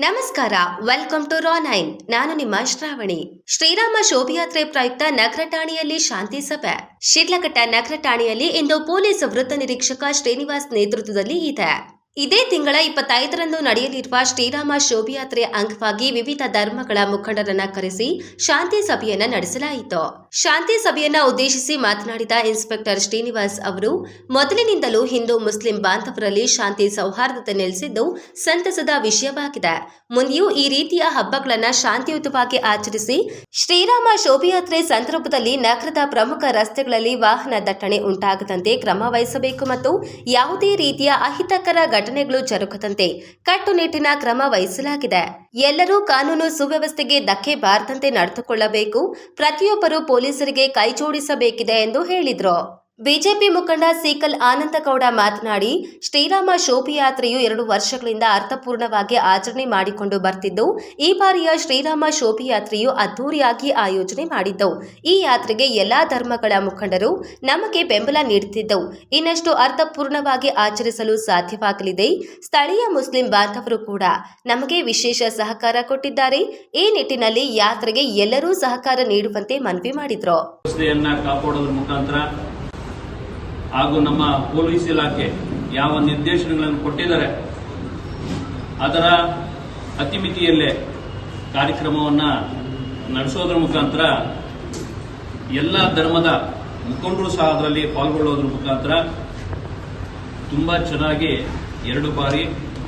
ನಮಸ್ಕಾರ welcome to Ra nine ನಾನು ನಿಮ್ಮ ಶ್ರಾವಣಿ. ಶ್ರೀರಾಮ ಶೋಭಯಾತ್ರೆ ಪ್ರಯುಕ್ತ ನಗರ ಠಾಣೆಯಲ್ಲಿ ಶಾಂತಿ ಸಭೆ. ಶಿಡ್ಲಘಟ್ಟ ನಗರ ಠಾಣೆಯಲ್ಲಿ ಇಂದು ಪೊಲೀಸ್ ವೃತ್ತ ನಿರೀಕ್ಷಕ ಶ್ರೀನಿವಾಸ್ ನೇತೃತ್ವದಲ್ಲಿ ಇದೆ. ಇದೇ ತಿಂಗಳ ಇಪ್ಪತ್ತೈದರಂದು ನಡೆಯಲಿರುವ ಶ್ರೀರಾಮ ಶೋಭಾಯಾತ್ರೆಯ ಅಂಗವಾಗಿ ವಿವಿಧ ಧರ್ಮಗಳ ಮುಖಂಡರನ್ನ ಕರೆಸಿ ಶಾಂತಿ ಸಭೆಯನ್ನ ನಡೆಸಲಾಯಿತು. ಶಾಂತಿ ಸಭೆಯನ್ನ ಉದ್ದೇಶಿಸಿ ಮಾತನಾಡಿದ ಇನ್ಸ್ಪೆಕ್ಟರ್ ಶ್ರೀನಿವಾಸ್ ಅವರು, ಮೊದಲಿನಿಂದಲೂ ಹಿಂದೂ ಮುಸ್ಲಿಂ ಬಾಂಧವರಲ್ಲಿ ಶಾಂತಿ ಸೌಹಾರ್ದತೆ ನೆಲೆಸಿದ್ದು ಸಂತಸದ ವಿಷಯವಾಗಿದೆ. ಮುಂದೆಯೂ ಈ ರೀತಿಯ ಹಬ್ಬಗಳನ್ನ ಶಾಂತಿಯುತವಾಗಿ ಆಚರಿಸಿ ಶ್ರೀರಾಮ ಶೋಭಯಾತ್ರೆ ಸಂದರ್ಭದಲ್ಲಿ ನಗರದ ಪ್ರಮುಖ ರಸ್ತೆಗಳಲ್ಲಿ ವಾಹನ ದಟ್ಟಣೆ ಉಂಟಾಗದಂತೆ ಕ್ರಮ ವಹಿಸಬೇಕು ಮತ್ತು ಯಾವುದೇ ರೀತಿಯ ಅಹಿತಕರ ಘಟನೆಗಳು ಜರುಗದಂತೆ ಕಟ್ಟುನಿಟ್ಟಿನ ಕ್ರಮ ವಹಿಸಲಾಗಿದೆ. ಎಲ್ಲರೂ ಕಾನೂನು ಸುವ್ಯವಸ್ಥೆಗೆ ಧಕ್ಕೆ ಬಾರದಂತೆ ನಡೆದುಕೊಳ್ಳಬೇಕು. ಪ್ರತಿಯೊಬ್ಬರು ಪೊಲೀಸರಿಗೆ ಕೈಜೋಡಿಸಬೇಕಿದೆ ಎಂದು ಹೇಳಿದರು. ಬಿಜೆಪಿ ಮುಖಂಡ ಸೀಕಲ್ ಆನಂದಗೌಡ ಮಾತನಾಡಿ, ಶ್ರೀರಾಮ ಶೋಭಯಾತ್ರೆಯು ಎರಡು ವರ್ಷಗಳಿಂದ ಅರ್ಥಪೂರ್ಣವಾಗಿ ಆಚರಣೆ ಮಾಡಿಕೊಂಡು ಬರ್ತಿದ್ದು, ಈ ಬಾರಿಯ ಶ್ರೀರಾಮ ಶೋಭಯಾತ್ರೆಯು ಅದ್ದೂರಿಯಾಗಿ ಆಯೋಜನೆ ಮಾಡಿದ್ದವು. ಈ ಯಾತ್ರೆಗೆ ಎಲ್ಲಾ ಧರ್ಮಗಳ ಮುಖಂಡರು ನಮಗೆ ಬೆಂಬಲ ನೀಡುತ್ತಿದ್ದವು. ಇನ್ನಷ್ಟು ಅರ್ಥಪೂರ್ಣವಾಗಿ ಆಚರಿಸಲು ಸಾಧ್ಯವಾಗಲಿದೆ. ಸ್ಥಳೀಯ ಮುಸ್ಲಿಂ ಬಾಂಧವರು ಕೂಡ ನಮಗೆ ವಿಶೇಷ ಸಹಕಾರ ಕೊಟ್ಟಿದ್ದಾರೆ. ಈ ನಿಟ್ಟಿನಲ್ಲಿ ಯಾತ್ರೆಗೆ ಎಲ್ಲರೂ ಸಹಕಾರ ನೀಡುವಂತೆ ಮನವಿ ಮಾಡಿದ್ರು. ಹಾಗೂ ನಮ್ಮ ಪೊಲೀಸ್ ಇಲಾಖೆ ಯಾವ ನಿರ್ದೇಶನಗಳನ್ನು ಕೊಟ್ಟಿದ್ದಾರೆ, ಅದರ ಅತಿಮಿತಿಯಲ್ಲೇ ಕಾರ್ಯಕ್ರಮವನ್ನು ನಡೆಸೋದ್ರ ಮುಖಾಂತರ, ಎಲ್ಲ ಧರ್ಮದ ಮುಖಂಡರು ಸಹ ಅದರಲ್ಲಿ ಪಾಲ್ಗೊಳ್ಳೋದ್ರ ಮುಖಾಂತರ ತುಂಬಾ ಚೆನ್ನಾಗಿ ಎರಡು ಬಾರಿ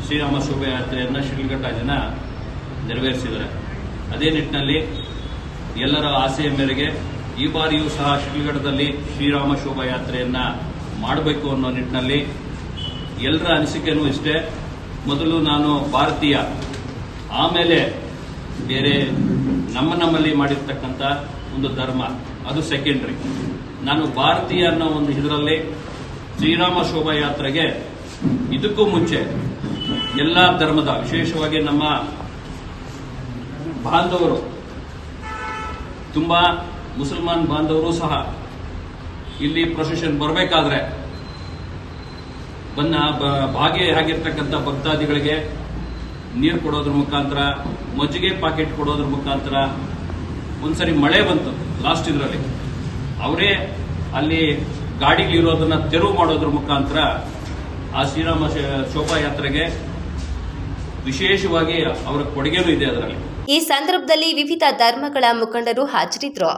ಶ್ರೀರಾಮ ಶೋಭಾಯಾತ್ರೆಯನ್ನು ಶಿಡ್ಲಘಟ್ಟ ಜನ ನೆರವೇರಿಸಿದ್ದಾರೆ. ಅದೇ ನಿಟ್ಟಿನಲ್ಲಿ ಎಲ್ಲರ ಆಸೆಯ ಮೇರೆಗೆ ಈ ಬಾರಿಯೂ ಸಹ ಶ್ರೀಗಢದಲ್ಲಿ ಶ್ರೀರಾಮ ಶೋಭಾಯಾತ್ರೆಯನ್ನ ಮಾಡಬೇಕು ಅನ್ನೋ ನಿಟ್ಟಿನಲ್ಲಿ ಎಲ್ಲರ ಅನಿಸಿಕೆನೂ ಇಷ್ಟೇ. ಮೊದಲು ನಾನು ಭಾರತೀಯ, ಆಮೇಲೆ ಬೇರೆ ನಮ್ಮ ನಮ್ಮಲ್ಲಿ ಮಾಡಿರ್ತಕ್ಕಂಥ ಒಂದು ಧರ್ಮ, ಅದು ಸೆಕೆಂಡ್ರಿ ನಾನು ಭಾರತೀಯ ಅನ್ನೋ ಒಂದು ಇದರಲ್ಲಿ ಶ್ರೀರಾಮ ಶೋಭಾಯಾತ್ರೆಗೆ ಇದಕ್ಕೂ ಮುಂಚೆ ಎಲ್ಲ ಧರ್ಮದ, ವಿಶೇಷವಾಗಿ ನಮ್ಮ ಬಾಂಧವರು, ತುಂಬಾ ಮುಸಲ್ಮಾನ್ ಬಾಂಧವರು ಸಹ ಇಲ್ಲಿ ಪ್ರೊಸೆಷನ್ ಬರಬೇಕಾದ್ರೆ ಬನ್ನ ಭಾಗಿಯಾಗಿರ್ತಕ್ಕಂಥ ಭಕ್ತಾದಿಗಳಿಗೆ ನೀರು ಕೊಡೋದ್ರ ಮುಖಾಂತರ, ಮಜ್ಜಿಗೆ ಪಾಕೆಟ್ ಕೊಡೋದ್ರ ಮುಖಾಂತರ ಒಂದ್ಸರಿ ಮಳೆ ಬಂತು ಲಾಸ್ಟ್ ಇದರಲ್ಲಿ. ಅವರೇ ಅಲ್ಲಿ ಗಾಡಿಗಳಿರೋದನ್ನ ತೆರವು ಮಾಡೋದ್ರ ಮುಖಾಂತರ ಆ ಶ್ರೀರಾಮ ಶೋಭಾಯಾತ್ರೆಗೆ ವಿಶೇಷವಾಗಿ ಅವರ ಕೊಡುಗೆನೂ ಇದೆ ಅದರಲ್ಲಿ. ಈ ಸಂದರ್ಭದಲ್ಲಿ ವಿವಿಧ ಧರ್ಮಗಳ ಮುಖಂಡರು ಹಾಜರಿದ್ರು.